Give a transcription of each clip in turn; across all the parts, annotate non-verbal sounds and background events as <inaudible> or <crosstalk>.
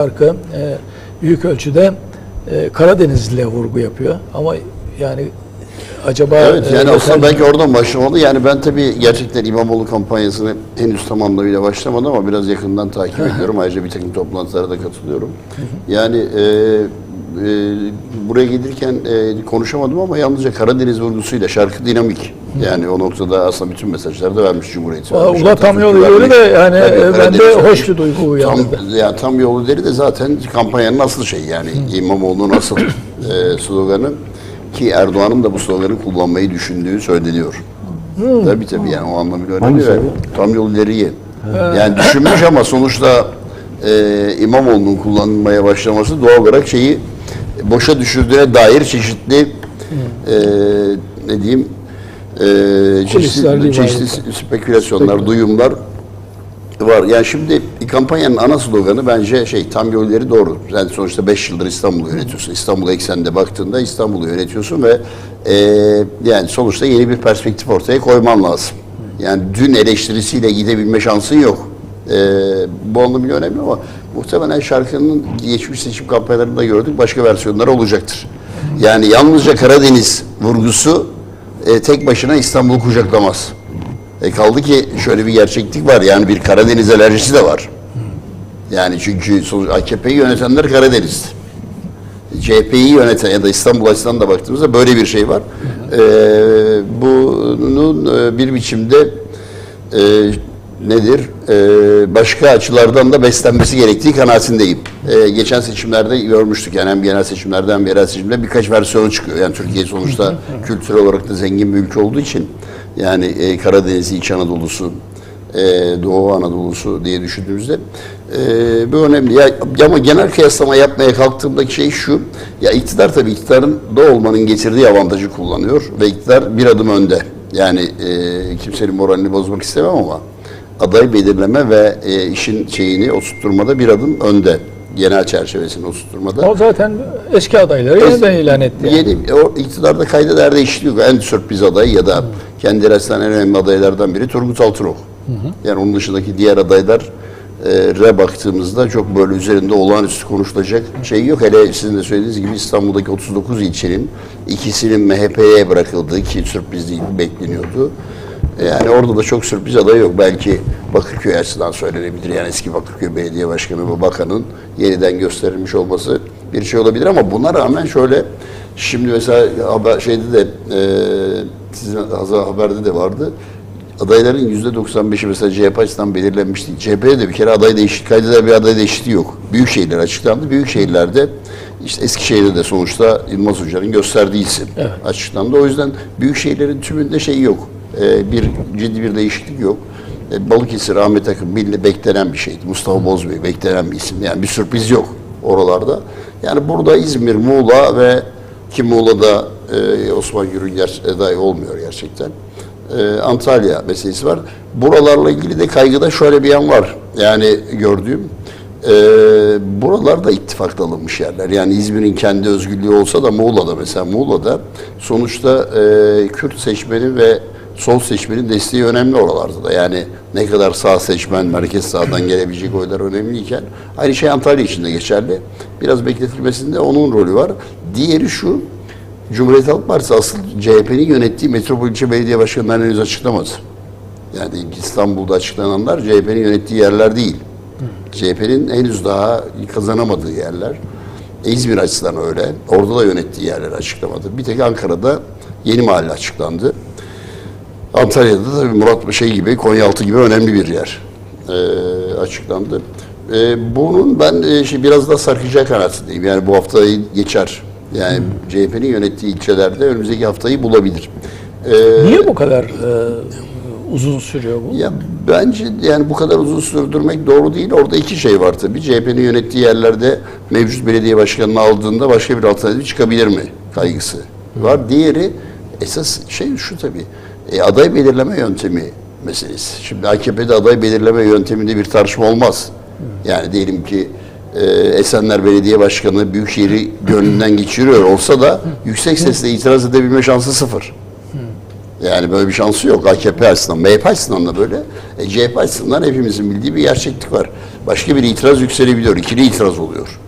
şarkı e, büyük ölçüde e, Karadenizli'ye vurgu yapıyor. Ama yani acaba Evet e, yani aslında mesaj- belki oradan başlamalı. Yani ben tabii gerçekten İmamoğlu kampanyasını henüz tam anlamıyla başlamadı ama biraz yakından takip ediyorum. Ayrıca bir takım toplantılara da katılıyorum. Yani e, e, buraya gelirken e, konuşamadım ama yalnızca Karadeniz vurgusuyla şarkı dinamik. Yani o noktada aslında bütün mesajları da vermiş Cumhuriyet. Vermiş, Ula tam yolu yolu vermiş. da yani Tabii, e, bende Karadeniz hoş bir duygu uyandırdı. Tam, yani tam yolu deri de zaten kampanyanın asıl şeyi yani İmamoğlu'nun asıl <clears throat> e, sloganı ki Erdoğan'ın da bu sloganı kullanmayı düşündüğü söyleniyor. Tabii tabii yani o anlamıyla önemli abi? tam yol ileriye. Yani düşünmüş ama sonuçta e, İmamoğlu'nun kullanılmaya başlaması doğal olarak şeyi boşa düşürdüğüne dair çeşitli e, ne diyeyim e, Kulisler, çeşitli, çeşitli spekülasyonlar, duyumlar var. Yani şimdi kampanyanın ana sloganı bence şey tam yol ileri doğru. Sen sonuçta 5 yıldır İstanbul'u yönetiyorsun. İstanbul ekseninde baktığında İstanbul'u yönetiyorsun ve e, yani sonuçta yeni bir perspektif ortaya koyman lazım. Yani dün eleştirisiyle gidebilme şansın yok. E, bu anlamıyla önemli ama muhtemelen şarkının geçmiş seçim kampanyalarında gördük başka versiyonları olacaktır. Yani yalnızca Karadeniz vurgusu e, tek başına İstanbul'u kucaklamaz. E kaldı ki şöyle bir gerçeklik var yani bir Karadeniz alerjisi de var. Yani çünkü AKP'yi yönetenler Karadeniz. CHP'yi yöneten ya da İstanbul açısından da baktığımızda böyle bir şey var. E, bunun e, bir biçimde e, nedir? E, başka açılardan da beslenmesi gerektiği kanaatindeyim. E, geçen seçimlerde görmüştük yani hem genel seçimlerde hem yerel seçimde birkaç versiyonu çıkıyor. Yani Türkiye sonuçta <laughs> kültürel olarak da zengin bir ülke olduğu için yani e, Karadeniz'i, İç Anadolu'su, e, Doğu Anadolu'su diye düşündüğümüzde e, bu önemli. Ya, ama genel kıyaslama yapmaya kalktığımdaki şey şu, ya iktidar tabii iktidarın da olmanın getirdiği avantajı kullanıyor ve iktidar bir adım önde. Yani e, kimsenin moralini bozmak istemem ama aday belirleme ve e, işin şeyini oturtturmada bir adım önde. Genel çerçevesini oturtturmada. O zaten eski adayları yeniden ilan etti. yani. Yeni o iktidarda kayda derde işliyor. En sürpriz aday ya da kendi arasından en önemli adaylardan biri Turgut Altınok. Yani onun dışındaki diğer adaylar e, re baktığımızda çok böyle üzerinde olağanüstü konuşulacak şey yok. Hele sizin de söylediğiniz gibi İstanbul'daki 39 ilçenin ikisinin MHP'ye bırakıldığı ki sürpriz değil bekleniyordu. Yani orada da çok sürpriz aday yok. Belki Bakırköy açısından söylenebilir. Yani eski Bakırköy Belediye Başkanı ve Bakan'ın yeniden gösterilmiş olması bir şey olabilir ama buna rağmen şöyle şimdi mesela haber şeyde de e, sizin Haber'de de vardı. Adayların yüzde 95'i mesela CHP açısından belirlenmişti. CHP'de de bir kere aday değişikliği, kaydeder bir aday değişikliği yok. Büyük şehirler açıklandı. Büyük şehirlerde işte Eskişehir'de de sonuçta Yılmaz Hoca'nın gösterdiği isim açıklandı. O yüzden büyük şehirlerin tümünde şey yok. Ee, bir ciddi bir değişiklik yok. Ee, Balıkesir, Ahmet Akın milli beklenen bir şeydi. Mustafa Bozbey beklenen bir isim. Yani bir sürpriz yok oralarda. Yani burada İzmir, Muğla ve ki Muğla'da e, Osman Gür'ün ger- aday olmuyor gerçekten. E, Antalya meselesi var. Buralarla ilgili de kaygıda şöyle bir yan var. Yani gördüğüm e, buralarda ittifakta alınmış yerler. Yani İzmir'in kendi özgürlüğü olsa da Muğla'da mesela Muğla'da sonuçta e, Kürt seçmeni ve sol seçmenin desteği önemli oralarda da. Yani ne kadar sağ seçmen, merkez sağdan gelebilecek oylar önemliyken aynı şey Antalya için de geçerli. Biraz bekletilmesinde onun rolü var. Diğeri şu, Cumhuriyet Halk Partisi asıl CHP'nin yönettiği metropol ilçe belediye başkanlarını henüz açıklamadı. Yani İstanbul'da açıklananlar CHP'nin yönettiği yerler değil. CHP'nin henüz daha kazanamadığı yerler. İzmir açısından öyle. Orada da yönettiği yerleri açıklamadı. Bir tek Ankara'da yeni mahalle açıklandı. Antalya'da da Murat şey gibi, Konyaaltı gibi önemli bir yer e, açıklandı. E, bunun ben e, şey biraz daha sarkacağı kanaatindeyim. Yani bu haftayı geçer. Yani CHP'nin yönettiği ilçelerde önümüzdeki haftayı bulabilir. E, Niye bu kadar e, uzun sürüyor bu? ya bence yani bu kadar uzun sürdürmek doğru değil. Orada iki şey var tabii. CHP'nin yönettiği yerlerde mevcut belediye başkanını aldığında başka bir alternatif çıkabilir mi kaygısı var. Diğeri esas şey şu tabii. E, aday belirleme yöntemi meselesi. Şimdi AKP'de aday belirleme yönteminde bir tartışma olmaz. Yani diyelim ki e, Esenler Belediye Başkanı Büyükşehir'i gönlünden geçiriyor olsa da yüksek sesle itiraz edebilme şansı sıfır. Yani böyle bir şansı yok AKP açısından. MHP açısından da böyle. E, CHP açısından hepimizin bildiği bir gerçeklik var. başka bir itiraz yükselebiliyor. İkili itiraz oluyor.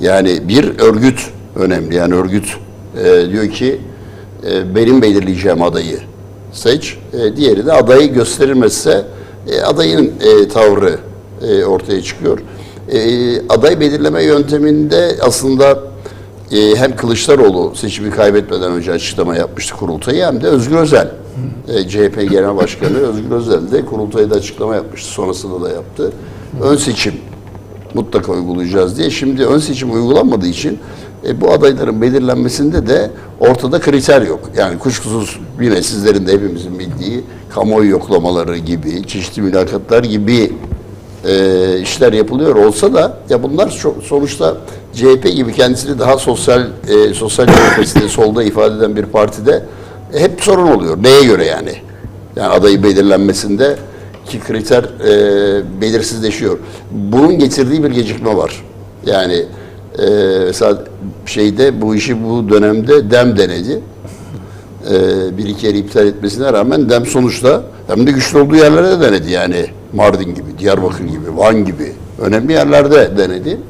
Yani bir örgüt önemli. Yani örgüt e, diyor ki e, benim belirleyeceğim adayı seç. E, diğeri de adayı gösterilmezse e, adayın e, tavrı e, ortaya çıkıyor. E, aday belirleme yönteminde aslında e, hem Kılıçdaroğlu seçimi kaybetmeden önce açıklama yapmıştı kurultayı hem de Özgür Özel. E, CHP Genel Başkanı Özgür Özel de kurultayda açıklama yapmıştı. Sonrasında da yaptı. Ön seçim mutlaka uygulayacağız diye. Şimdi ön seçim uygulanmadığı için e, bu adayların belirlenmesinde de ortada kriter yok. Yani kuşkusuz yine sizlerin de hepimizin bildiği kamuoyu yoklamaları gibi, çeşitli mülakatlar gibi e, işler yapılıyor olsa da ya bunlar çok, sonuçta CHP gibi kendisini daha sosyal e, sosyal demokraside <laughs> solda ifade eden bir partide e, hep sorun oluyor. Neye göre yani? Yani adayı belirlenmesinde ki kriter e, belirsizleşiyor. Bunun getirdiği bir gecikme var. Yani e, mesela şeyde bu işi bu dönemde dem denedi. E, bir iki kere iptal etmesine rağmen dem sonuçta hem de güçlü olduğu yerlere de denedi yani. Mardin gibi, Diyarbakır gibi, Van gibi önemli yerlerde denedi.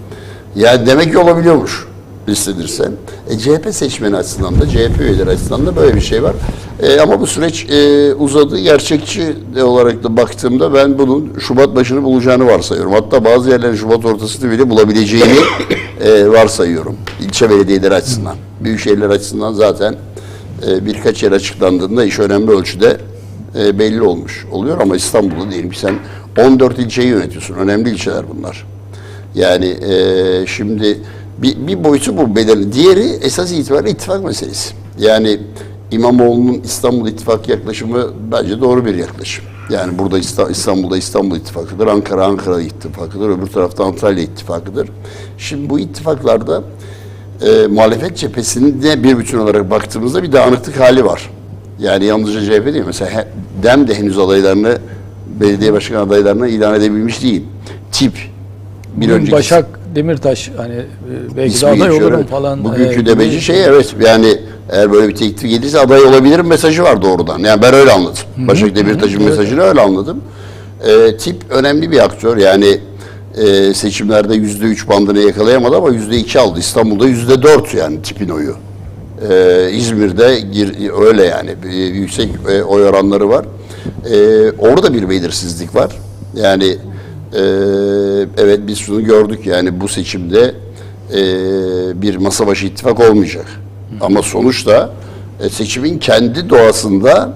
Yani demek ki olabiliyormuş listedirse. E, CHP seçmeni açısından da, CHP üyeleri açısından da böyle bir şey var. E, ama bu süreç e, uzadı. Gerçekçi olarak da baktığımda ben bunun Şubat başını bulacağını varsayıyorum. Hatta bazı yerlerin Şubat ortasını bile bulabileceğini e, varsayıyorum. İlçe belediyeleri açısından. Büyükşehirler açısından zaten e, birkaç yer açıklandığında iş önemli ölçüde e, belli olmuş oluyor. Ama İstanbul'da diyelim ki sen 14 ilçeyi yönetiyorsun. Önemli ilçeler bunlar. Yani e, şimdi bir, bir boyutu bu belirli. Diğeri esas itibariyle ittifak meselesi. Yani İmamoğlu'nun İstanbul İttifakı yaklaşımı bence doğru bir yaklaşım. Yani burada İsta- İstanbul'da İstanbul İttifakı'dır, Ankara Ankara İttifakı'dır, öbür tarafta Antalya İttifakı'dır. Şimdi bu ittifaklarda e, muhalefet cephesinde bir bütün olarak baktığımızda bir dağınıklık hali var. Yani yalnızca CHP değil. Mesela he- DEM de henüz adaylarını belediye başkan adaylarına ilan edebilmiş değil. TİP bir Bugün önceki Başak Demirtaş hani e, belki de aday geçiyor, olurum evet. falan. Bugünkü e, demeci gibi- şey evet yani eğer böyle bir teklif gelirse aday olabilirim mesajı var doğrudan. Yani ben öyle anladım. Başak Demirtaş'ın mesajını öyle anladım. Ee, tip önemli bir aktör yani e, seçimlerde yüzde üç bandını yakalayamadı ama yüzde iki aldı. İstanbul'da yüzde dört yani tipin oyu. Ee, İzmir'de gir- öyle yani bir yüksek e, oy oranları var. Ee, orada bir belirsizlik var. Yani e, evet biz şunu gördük yani bu seçimde e, bir masa başı ittifak olmayacak. Ama sonuçta e, seçimin kendi doğasında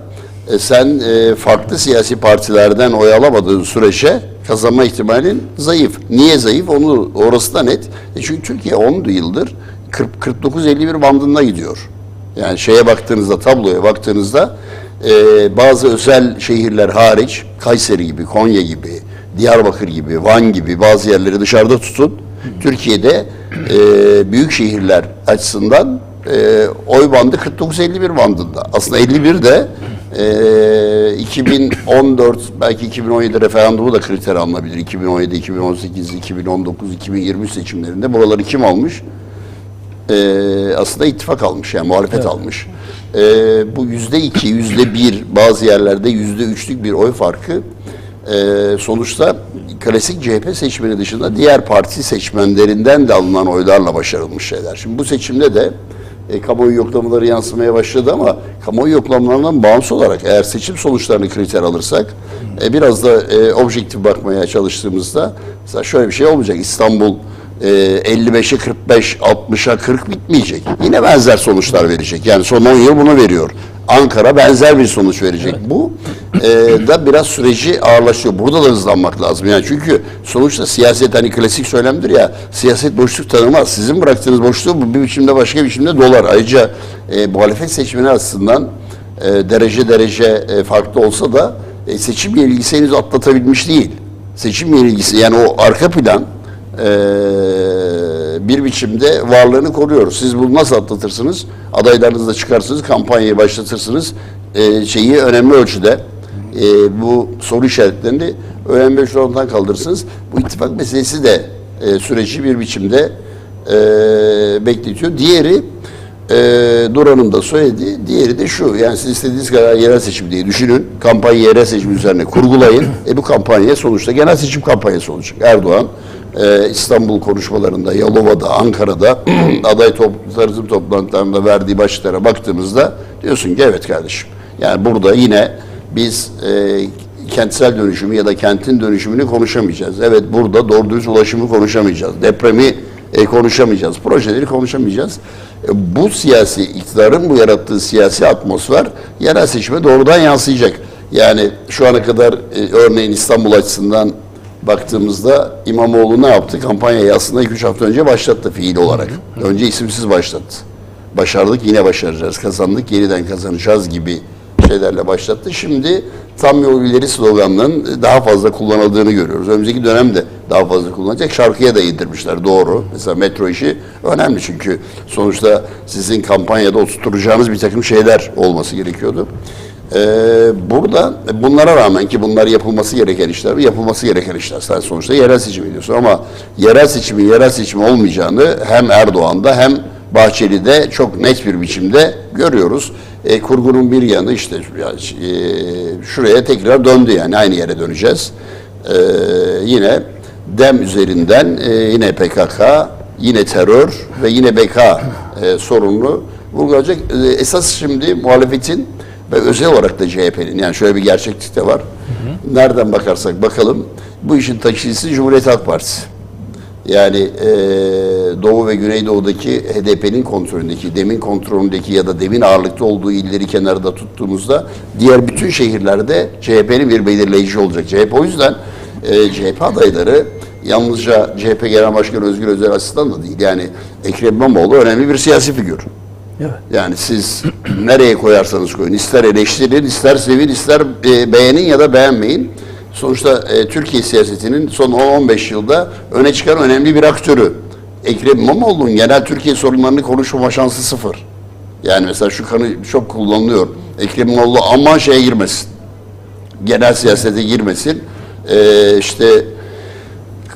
e, sen e, farklı siyasi partilerden oy alamadığın sürece kazanma ihtimalin zayıf. Niye zayıf? Onu orası da net. E çünkü Türkiye 10 yıldır 40 49-51 bandında gidiyor. Yani şeye baktığınızda, tabloya baktığınızda e, bazı özel şehirler hariç, Kayseri gibi, Konya gibi, Diyarbakır gibi, Van gibi bazı yerleri dışarıda tutun. Türkiye'de e, büyük şehirler açısından e, oy bandı 49-51 bandında. Aslında 51 de e, 2014 belki 2017 referandumu da kriter alınabilir. 2017, 2018, 2019, 2020 seçimlerinde buraları kim almış? Ee, aslında ittifak almış yani muhalefet almış. Ee, bu yüzde iki, yüzde bir bazı yerlerde yüzde üçlük bir oy farkı ee, sonuçta klasik CHP seçmeni dışında diğer parti seçmenlerinden de alınan oylarla başarılmış şeyler. Şimdi bu seçimde de e, kamuoyu yoklamaları yansımaya başladı ama kamuoyu yoklamalarından bağımsız olarak eğer seçim sonuçlarını kriter alırsak e, biraz da e, objektif bakmaya çalıştığımızda mesela şöyle bir şey olmayacak. İstanbul e, 55'e 45, 60'a 40 bitmeyecek. Yine benzer sonuçlar verecek. Yani son 10 yıl bunu veriyor. Ankara benzer bir sonuç verecek. Bu e, da biraz süreci ağırlaşıyor. Burada da hızlanmak lazım. Yani çünkü sonuçta siyaset hani klasik söylemdir ya siyaset boşluk tanımaz. Sizin bıraktığınız boşluğu bu bir biçimde başka bir biçimde dolar. Ayrıca e, muhalefet seçmeni açısından e, derece derece e, farklı olsa da e, seçim yenilgisi henüz atlatabilmiş değil. Seçim yenilgisi yani o arka plan e, bir biçimde varlığını koruyor. Siz bunu nasıl atlatırsınız? Adaylarınızı da çıkarsınız, kampanyayı başlatırsınız. E, şeyi önemli ölçüde e, bu soru işaretlerini önemli ölçüde ortadan kaldırırsınız. Bu ittifak meselesi de e, süreci bir biçimde e, bekletiyor. Diğeri e, Duran'ın da söylediği, diğeri de şu. Yani siz istediğiniz kadar yerel seçim diye düşünün. kampanya yerel seçim üzerine kurgulayın. E bu kampanya sonuçta genel seçim kampanyası olacak. Erdoğan e, İstanbul konuşmalarında, Yalova'da, Ankara'da <clears throat> aday top, tanıtım toplantılarında verdiği başlıklara baktığımızda diyorsun ki evet kardeşim. Yani burada yine biz e, kentsel dönüşümü ya da kentin dönüşümünü konuşamayacağız. Evet burada doğru dürüst ulaşımı konuşamayacağız. Depremi e, konuşamayacağız. Projeleri konuşamayacağız. E, bu siyasi iktidarın bu yarattığı siyasi atmosfer yerel seçime doğrudan yansıyacak. Yani şu ana kadar e, örneğin İstanbul açısından baktığımızda İmamoğlu ne yaptı? Kampanyayı aslında 2-3 hafta önce başlattı fiil olarak. Önce isimsiz başlattı. Başardık yine başaracağız. Kazandık yeniden kazanacağız gibi şeylerle başlattı. Şimdi tam yol ileri sloganının daha fazla kullanıldığını görüyoruz. Önümüzdeki dönemde daha fazla kullanacak. Şarkıya da yedirmişler doğru. Mesela metro işi önemli çünkü sonuçta sizin kampanyada oturtacağınız bir takım şeyler olması gerekiyordu. Ee, burada bunlara rağmen ki bunlar yapılması gereken işler, yapılması gereken işler. Sen sonuçta yerel seçim ediyorsun ama yerel seçimin yerel seçim olmayacağını hem Erdoğan'da hem Bahçeli'de çok net bir biçimde görüyoruz. E, kurgunun bir yanı işte e, şuraya tekrar döndü yani aynı yere döneceğiz. E, yine DEM üzerinden e, yine PKK, yine terör ve yine BK e, sorununu vurgulayacak. E, esas şimdi muhalefetin ve özel olarak da CHP'nin yani şöyle bir gerçeklik de var. Nereden bakarsak bakalım bu işin taşıyıcısı Cumhuriyet Halk Partisi. Yani e, Doğu ve Güneydoğu'daki HDP'nin kontrolündeki, demin kontrolündeki ya da demin ağırlıkta olduğu illeri kenarda tuttuğumuzda diğer bütün şehirlerde CHP'nin bir belirleyici olacak. CHP o yüzden e, CHP adayları yalnızca CHP Genel Başkanı Özgür Özel açısından da değil. Yani Ekrem İmamoğlu önemli bir siyasi figür. Yani siz <clears throat> nereye koyarsanız koyun, ister eleştirin, ister sevin, ister e, beğenin ya da beğenmeyin. Sonuçta e, Türkiye siyasetinin son 10-15 yılda öne çıkan önemli bir aktörü. Ekrem İmamoğlu'nun genel Türkiye sorunlarını konuşmama şansı sıfır. Yani mesela şu kanı çok kullanılıyor. Ekrem İmamoğlu aman şeye girmesin. Genel siyasete girmesin. E, işte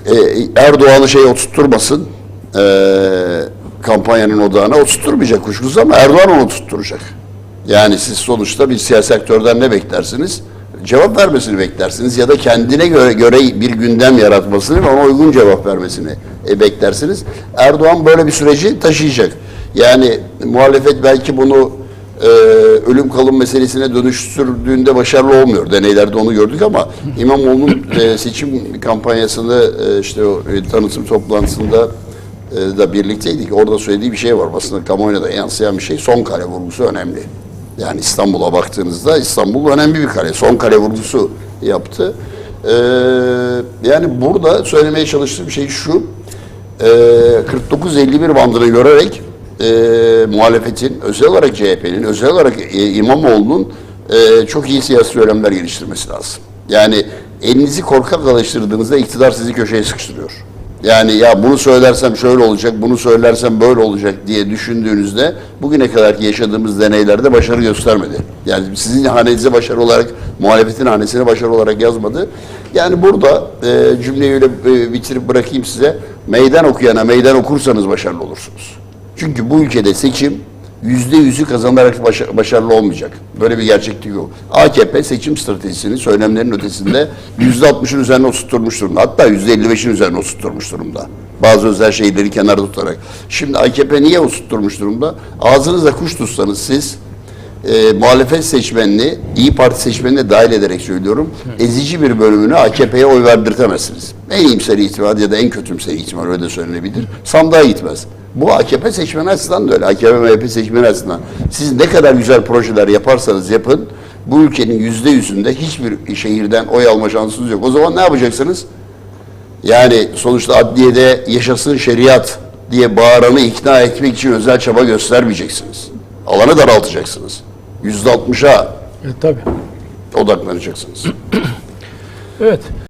e, Erdoğan'ı şey oturtturmasın. E, kampanyanın odağına oturtturmayacak kuşkusuz ama Erdoğan onu tutturacak. Yani siz sonuçta bir siyasi aktörden ne beklersiniz? Cevap vermesini beklersiniz ya da kendine göre, göre bir gündem yaratmasını ve ona uygun cevap vermesini e, beklersiniz. Erdoğan böyle bir süreci taşıyacak. Yani muhalefet belki bunu e, ölüm kalım meselesine dönüştürdüğünde başarılı olmuyor. Deneylerde onu gördük ama İmamoğlu'nun e, seçim kampanyasını e, işte o e, tanıtım toplantısında da birlikteydik. Orada söylediği bir şey var. Basında kamuoyuna da yansıyan bir şey. Son kale vurgusu önemli. Yani İstanbul'a baktığınızda İstanbul önemli bir kale. Son kale vurgusu yaptı. E, yani burada söylemeye çalıştığım şey şu. E, 49-51 bandını görerek e, muhalefetin, özel olarak CHP'nin, özel olarak e, İmamoğlu'nun e, çok iyi siyasi söylemler geliştirmesi lazım. Yani elinizi korkak alıştırdığınızda iktidar sizi köşeye sıkıştırıyor. Yani ya bunu söylersem şöyle olacak, bunu söylersem böyle olacak diye düşündüğünüzde bugüne kadarki yaşadığımız deneylerde başarı göstermedi. Yani sizin hanenize başarı olarak, muhalefetin hanesine başarı olarak yazmadı. Yani burada e, cümleyi öyle e, bitirip bırakayım size. Meydan okuyana meydan okursanız başarılı olursunuz. Çünkü bu ülkede seçim yüzde yüzü kazanarak başa- başarılı olmayacak. Böyle bir gerçeklik yok. AKP seçim stratejisini söylemlerin ötesinde yüzde altmışın üzerine oturtmuş durumda. Hatta yüzde elli beşin üzerine oturtmuş durumda. Bazı özel şeyleri kenarda tutarak. Şimdi AKP niye oturtmuş durumda? Ağzınıza kuş tutsanız siz e, muhalefet seçmenini, İyi Parti seçmenine dahil ederek söylüyorum, ezici bir bölümünü AKP'ye oy verdirtemezsiniz. En iyimser ihtimal ya da en kötümser ihtimal öyle söylenebilir. Sandığa gitmez. Bu AKP seçmeni açısından da öyle. AKP MHP seçmeni açısından. Siz ne kadar güzel projeler yaparsanız yapın, bu ülkenin yüzde yüzünde hiçbir şehirden oy alma şansınız yok. O zaman ne yapacaksınız? Yani sonuçta adliyede yaşasın şeriat diye bağıranı ikna etmek için özel çaba göstermeyeceksiniz. Alanı daraltacaksınız. Yüzde altmışa E, tabii. odaklanacaksınız. Evet.